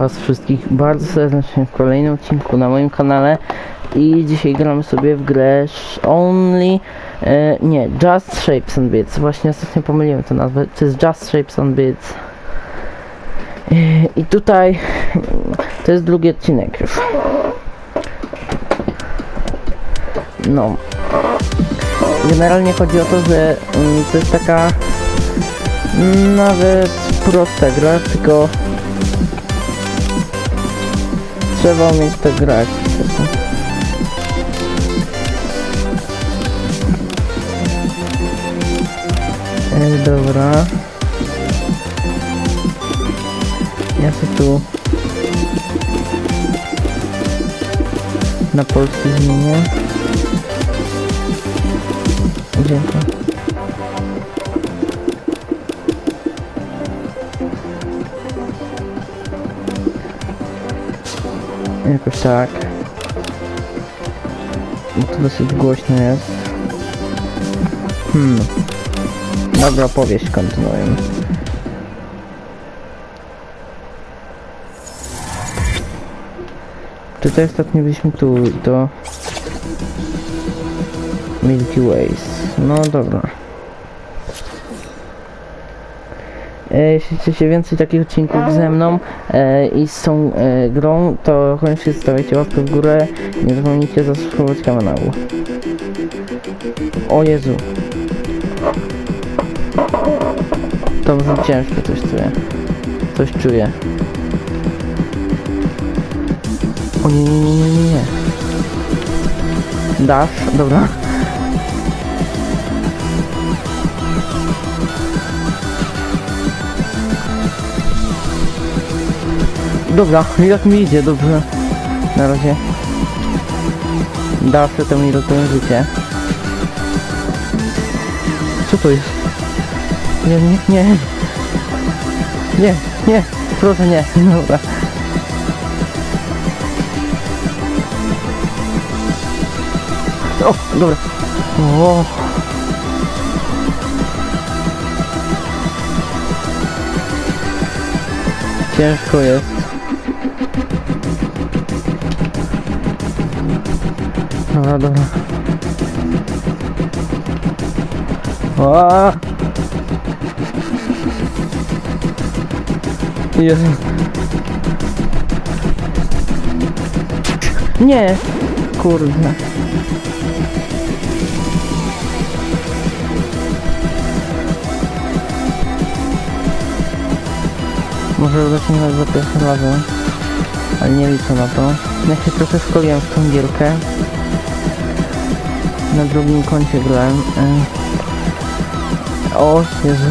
Was wszystkich bardzo serdecznie w kolejnym odcinku na moim kanale. I dzisiaj gramy sobie w grę Only, e, nie, Just Shapes and Bits, właśnie ostatnio pomyliłem tę nazwę, to jest Just Shapes and Bits. E, i tutaj to jest drugi odcinek już. No, generalnie chodzi o to, że mm, to jest taka nawet prosta gra, tylko trzeba umieć to grać. po prostu. E, dobra. Ja się tu na polski zmienię. Dziękuję. Jakoś tak. Bo to dosyć głośno jest. Hmm. Dobra, powieść kontynuujemy. Tutaj ostatnio byliśmy tu to... Milky Ways. No dobra. E, Jeśli chcecie więcej takich odcinków ze mną e, i z tą e, grą, to koniecznie stawiajcie łapkę w górę nie zapomnijcie zasubskrybować kanału. O Jezu. To brzmi ciężko coś czuję. Coś czuję. O nie, nie, nie, nie, nie. Dasz? Dobra. Dobra, jak mi idzie, dobrze. Na razie. Daszę to mi ratuje życie. Co to jest? Nie, nie, nie. Nie, nie, proszę nie. Dobra. O, dobra. O. Ciężko jest. Dobra, dobra. O! Jezu. Nie! Kurde. Może zacznę za pierwszym razem, ale nie liczę na to. Ja się trochę szkoliłem w tą gierkę. Na drugim koncie grałem. E. O Jezu.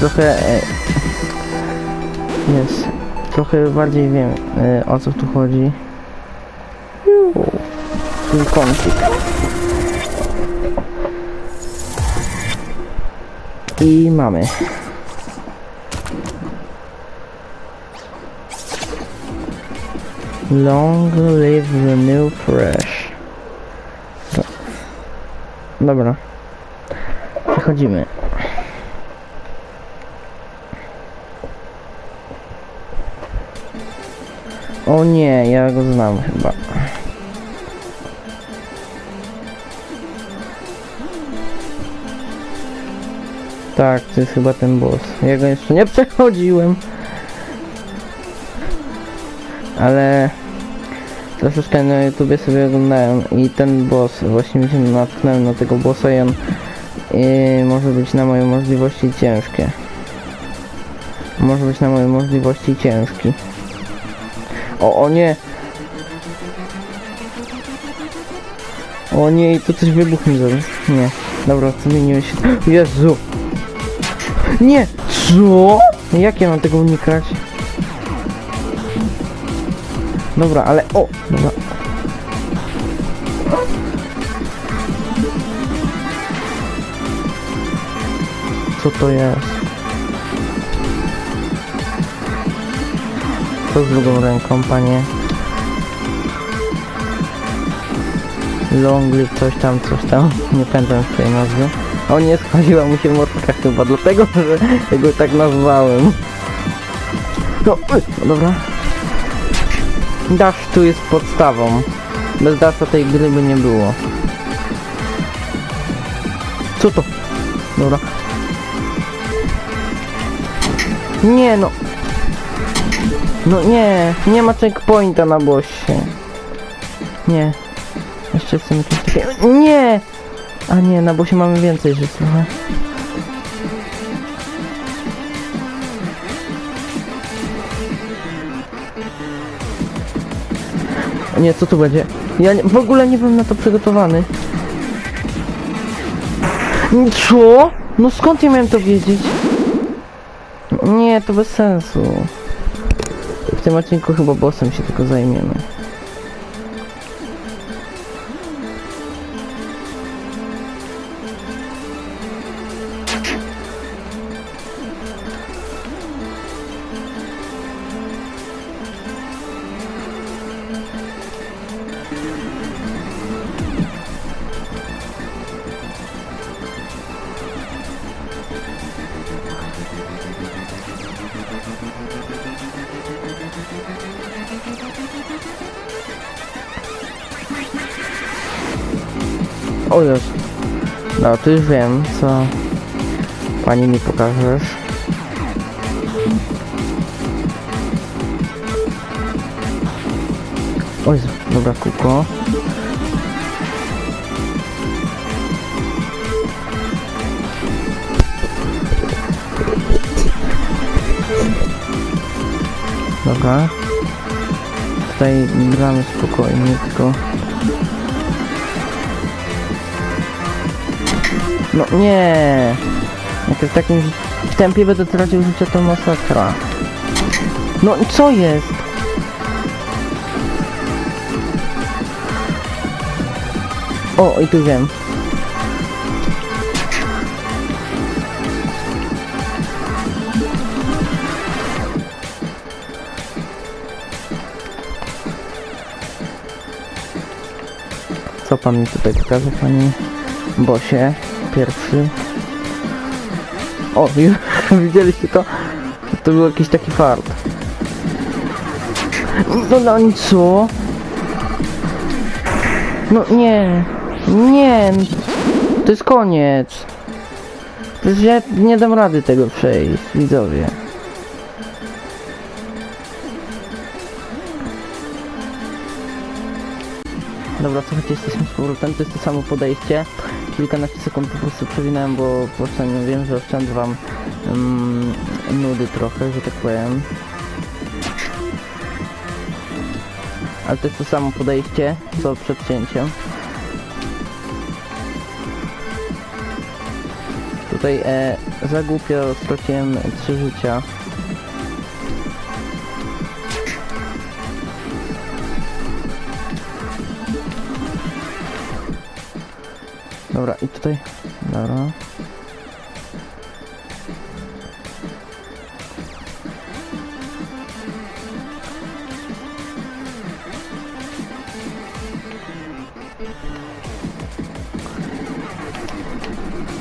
Trochę... e, Jest. Trochę bardziej wiem e, o co tu chodzi. Ten kącik. I mamy. Long live the new fresh. Do- Dobra. Przechodzimy. O nie, ja go znam chyba. Tak, to jest chyba ten boss. Ja go jeszcze nie przechodziłem. Ale troszeczkę na YouTubie sobie oglądałem i ten boss, właśnie mi się natknąłem na tego bossa i on i może być na moje możliwości ciężkie. Może być na moje możliwości ciężki. O, o nie! O nie, i tu coś wybuchnie zaraz. Nie. Dobra, zmieniłem się. Jezu! Nie! Co? Jak ja mam tego unikać? Dobra, ale o! Dobra. Co to jest? Co z drugą ręką, panie? Long live coś tam, coś tam. Nie pamiętam tej nazwy. O nie, spaliła mu się mordka chyba, dlatego, że go tak nazwałem. No, y, no dobra. Dash tu jest podstawą. Bez Dasha tej gry by nie było. Co to? Dobra. Nie no. No nie, nie ma checkpointa na bossie. Nie. Jeszcze chcę jakieś takie... Nie! A nie, na bossie mamy więcej żyć trochę. Nie, co tu będzie? Ja nie, w ogóle nie byłem na to przygotowany. Co? No skąd ja miałem to wiedzieć? Nie, to bez sensu. W tym odcinku chyba bossem się tylko zajmiemy. No, to już wiem, co pani mi pokażesz. Oj, dobra, kuko. Dobra. Tutaj gramy spokojnie, tylko... No nie! Jak w takim tempie będę tracił życie to masakra. No co jest? O, i tu wiem. Co pan mi tutaj pokaże, panie bosie? Pierwszy. O, widzieliście to? To był jakiś taki fart. No, no i co? No nie, nie, to jest koniec. Przecież ja nie dam rady tego przejść, widzowie. Dobra, słuchajcie, jesteśmy z powrotem, to jest to samo podejście. Kilkanaście sekund po prostu przewinąłem, bo po prostu nie wiem, że oszczędzę wam mm, nudy trochę, że tak powiem. Ale to jest to samo podejście, co przed cięciem. Tutaj e, za głupio straciłem trzy życia. Dobra, i tutaj. Dobra.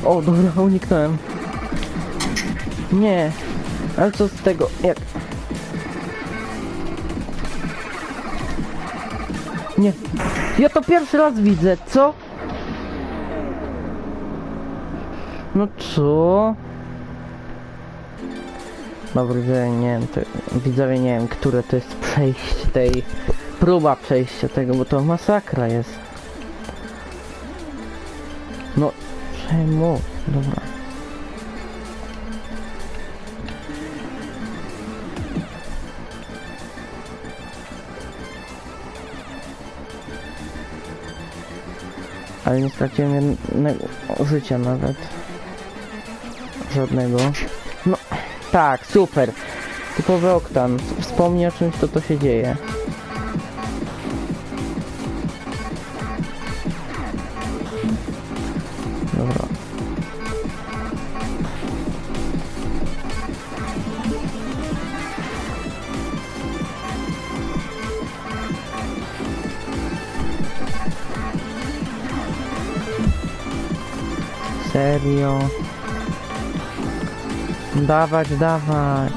O, dobra, uniknąłem. Nie. Ale co z tego? Jak? Nie. Ja to pierwszy raz widzę, co? No co? Dobra, że nie wiem, to, widzowie nie wiem, które to jest przejście tej... Próba przejścia tego, bo to masakra jest. No, czemu? Dobra. Ale nie straciłem jednego życia nawet. Żadnego. No, tak, super. Typowy oktan. Wspomnij o czymś, to to się dzieje. Dobra. Serio? Dawać, dawać.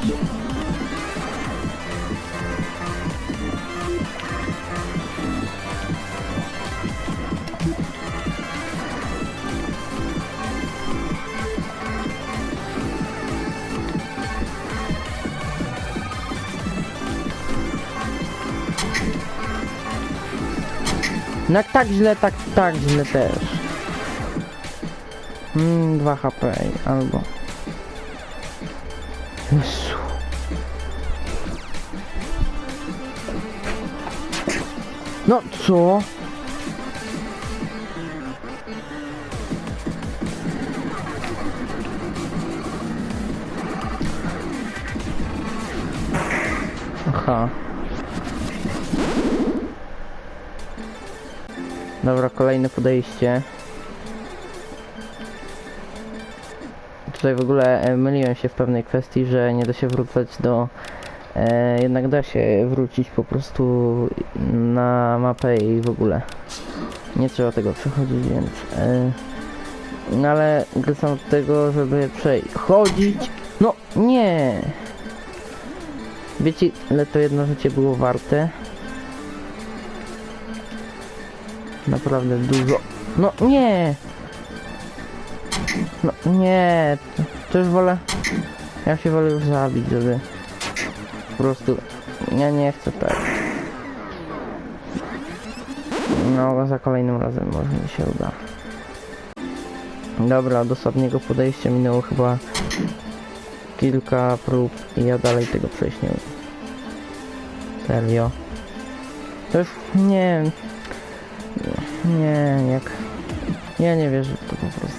No jak tak źle, tak, tak źle też. Mm, 2 HP albo... Jezu. No co? Aha. Dobra, kolejne podejście. Tutaj w ogóle e, myliłem się w pewnej kwestii, że nie da się wrócać do... E, jednak da się wrócić po prostu na mapę i w ogóle. Nie trzeba tego przechodzić, więc... E, no ale wracam do tego, żeby przechodzić... No nie! Wiecie, ile to jedno życie było warte? Naprawdę dużo. No nie! No nie! To, to już wolę... Ja się wolę już zabić, żeby... Po prostu... Ja nie chcę tak. No, za kolejnym razem może mi się uda. Dobra, od ostatniego podejścia minęło chyba kilka prób i ja dalej tego przejść nie. Serio. To już nie nie, jak ja nie wierzę w to po prostu.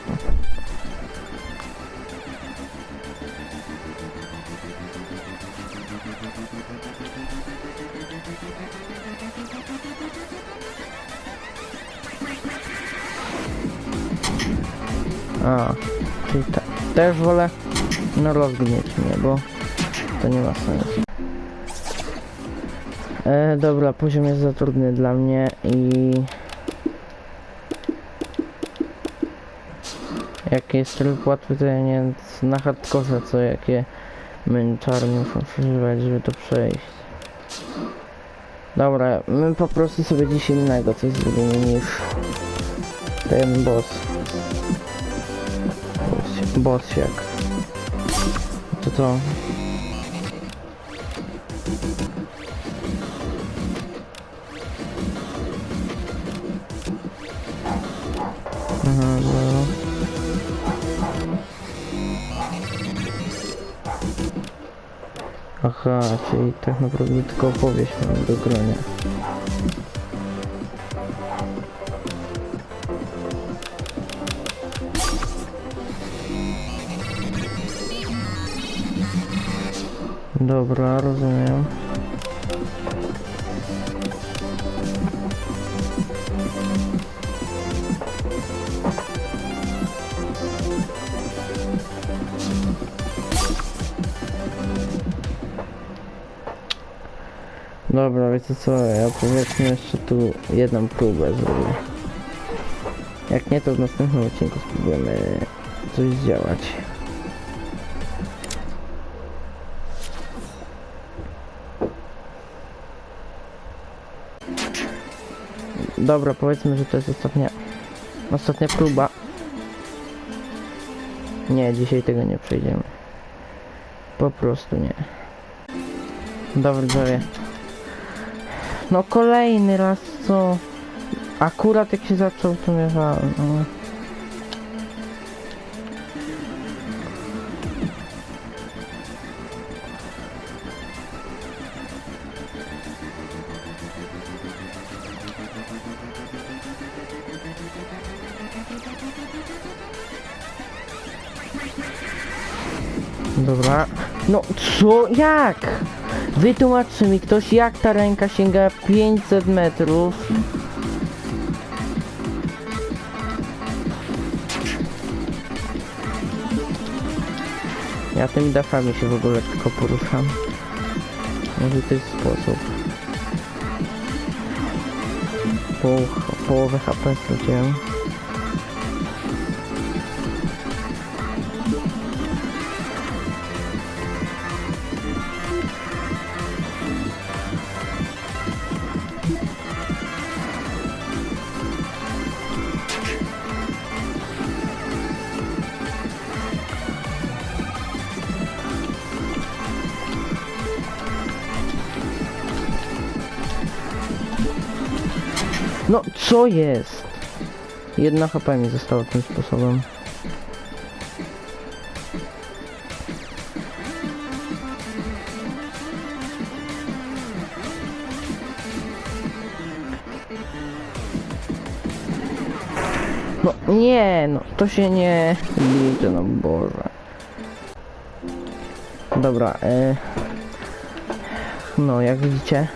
Też wolę no rozgnieć mnie, bo to nie ma sensu. E, dobra, poziom jest za trudny dla mnie i... Jak jest tryb łatwy, to ja nie na hardkorze, co jakie męczarnie muszą przeżywać, żeby to przejść. Dobra, my po prostu sobie dziś innego coś zrobimy niż ten boss. Boss jak. To co? Aha, dobra. Aha, czyli tak naprawdę tylko opowieść mam do grania. Dobra, rozumiem. Dobra, wiecie co, ja powiedzmy jeszcze tu jedną próbę zrobię. Jak nie, to w następnym odcinku spróbujemy coś zdziałać. Dobra, powiedzmy, że to jest ostatnia, ostatnia próba. Nie, dzisiaj tego nie przejdziemy. Po prostu nie. Dobra, widzowie. No kolejny raz co? Akurat jak się zaczął to miewałem. No. Dobra. No co? Jak? Wytłumaczy mi ktoś, jak ta ręka sięga 500 metrów. Ja tymi dachami się w ogóle tylko poruszam. Może to jest sposób. Poł połowę HP straciłem. Co jest? Jedna HP mi zostało tym sposobem. No nie, no to się nie liczy, no Boże. Dobra, e... No, jak widzicie,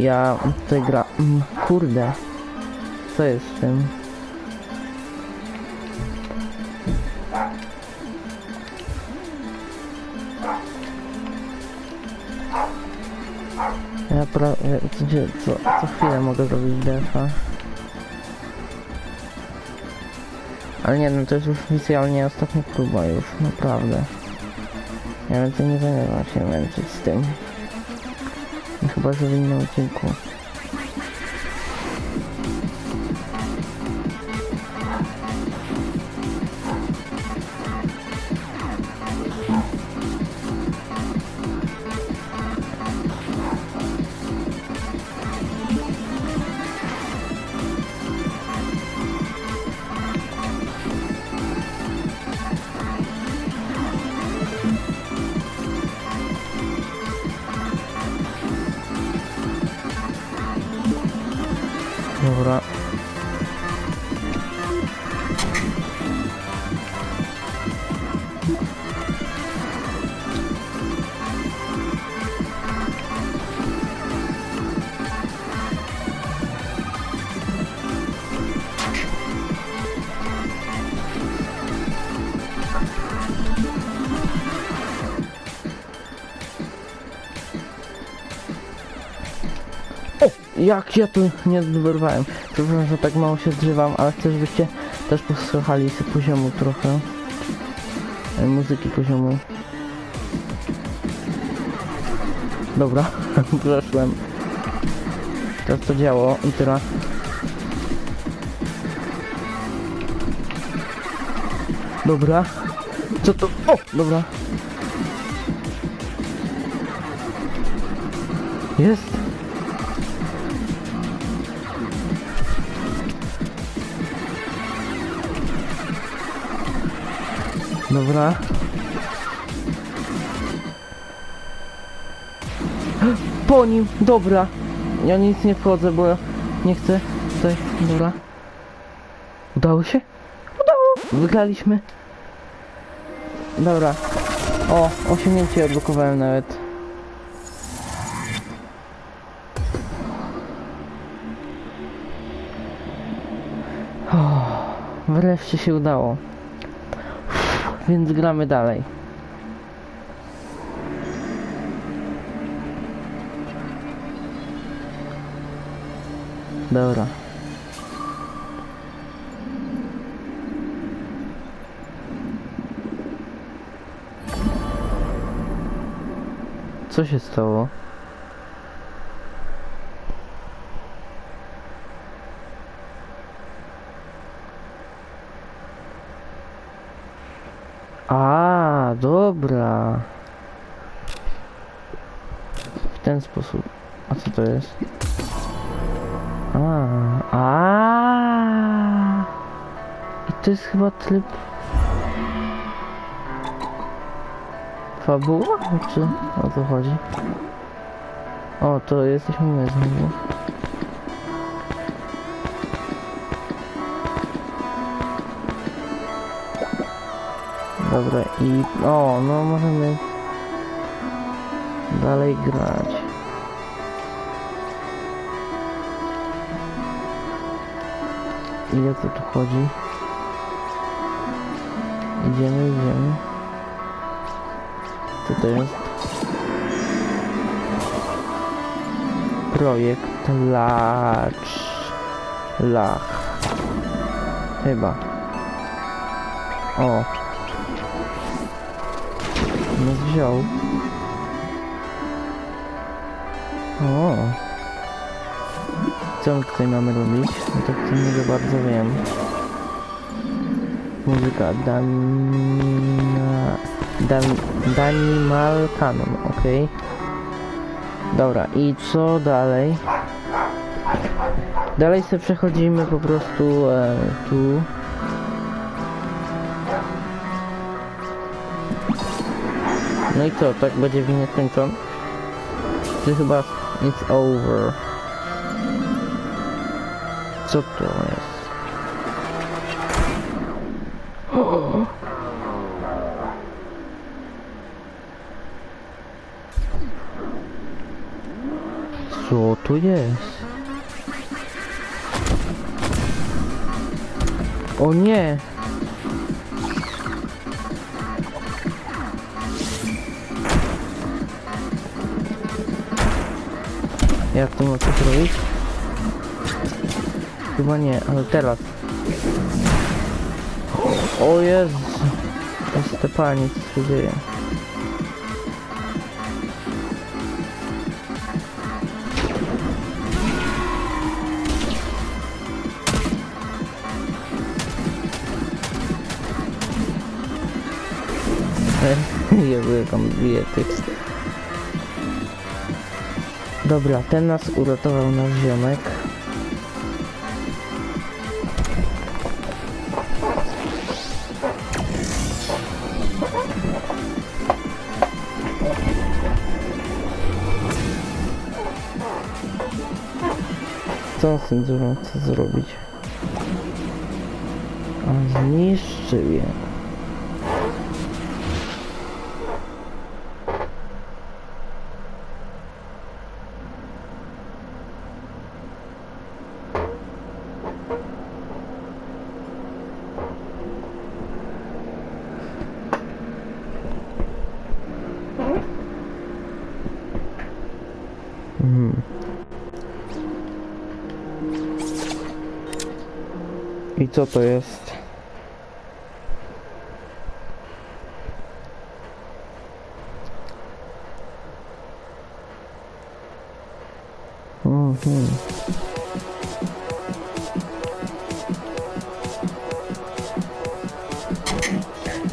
ja tutaj gra... Mm, kurde. Co jest z tym? Ja pra... ja- Gdzie, co, co chwilę mogę zrobić defa. Ale nie, no to jest już oficjalnie ostatnia próba już, naprawdę. Ja więcej nie zamierzam się męczyć z tym. No Chyba, że w innym Jak ja tu nie wyrwałem. Przepraszam, że tak mało się zżywam, ale chcę, żebyście też posłuchali sobie poziomu trochę. E, Muzyki poziomu. Dobra, przeszłem. Teraz to działo i teraz... Dobra. Co to? O! Dobra. Jest. Dobra. Po nim, dobra. Ja nic nie wchodzę, bo nie chcę tutaj, dobra. Udało się? Udało. Wygraliśmy. Dobra. O, osiągnięcie odblokowałem nawet. Wreszcie się udało. Więc gramy dalej. Dobra. Co się stało? A, dobra. W ten sposób. A co to jest? A, a. I to jest chyba tryb. Fabuła? Czy o co chodzi? O, to jesteśmy my znowu. Dobra i... O, no możemy dalej grać. I o co tu chodzi? Idziemy, idziemy. Co to jest? Projekt Lacz... Lach. Chyba. O, nas wziął. O. Co my tutaj mamy robić? No to w tym nie za bardzo wiem. Muzyka Danina... Dan... Danimal Canon, okej. Dobra, i co dalej? Dalej sobie przechodzimy po prostu e, tu. No i co, tak będzie winie? Czy chyba it's over? Co to jest? Co tu jest? O nie! Jak to mogę zrobić? Chyba nie, ale teraz. O Jezu! Jest te pani, co się dzieje? Jezu, jak on bije tych. Dobra, ten nas uratował nasz ziomek. Co on z tym zrobić? A zniszczył je. Co to jest? Mhm.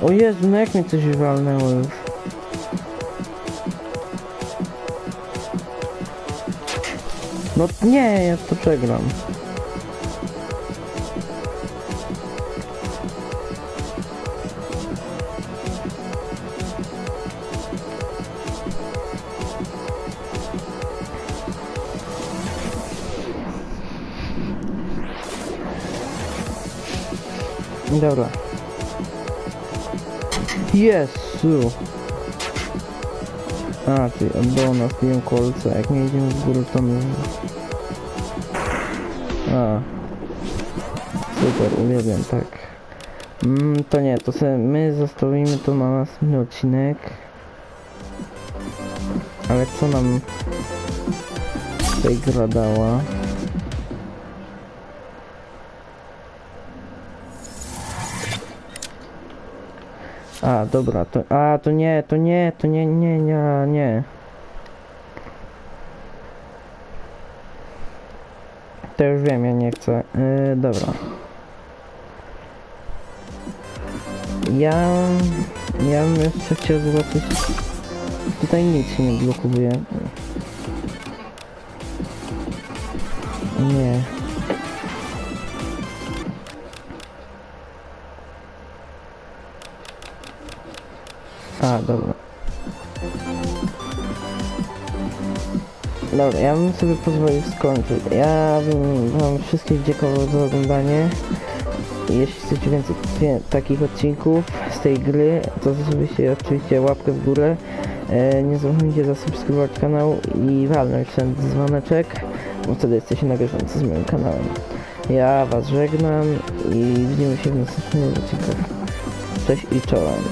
O Jezu, no jak mi coś walnęło już? No nie, ja to przegram. Dobra. Jezu. A, ty, oddało nas biją kolce. Jak nie idziemy w górę, to my... A. Super, uwielbiam, tak. Mm, to nie, to sobie my zostawimy to na następny odcinek. Ale co nam tutaj gra dała? A, dobra, to... A, to nie, to nie, to nie, nie, nie, nie. To już wiem, ja nie chcę. Yy, dobra. Ja... Ja bym jeszcze chciał zobaczyć... Tutaj nic nie blokuje. Nie. A, dobra. Dobra, ja bym sobie pozwolił skończyć. Ja bym wam wszystkich dziękował za oglądanie. Jeśli chcecie więcej takich odcinków z tej gry, to zostawcie oczywiście łapkę w górę. E, nie zapomnijcie zasubskrybować kanał i walnąć ten dzwoneczek, bo wtedy jesteście na bieżąco z moim kanałem. Ja was żegnam i widzimy się w następnych odcinkach. Cześć i czołem.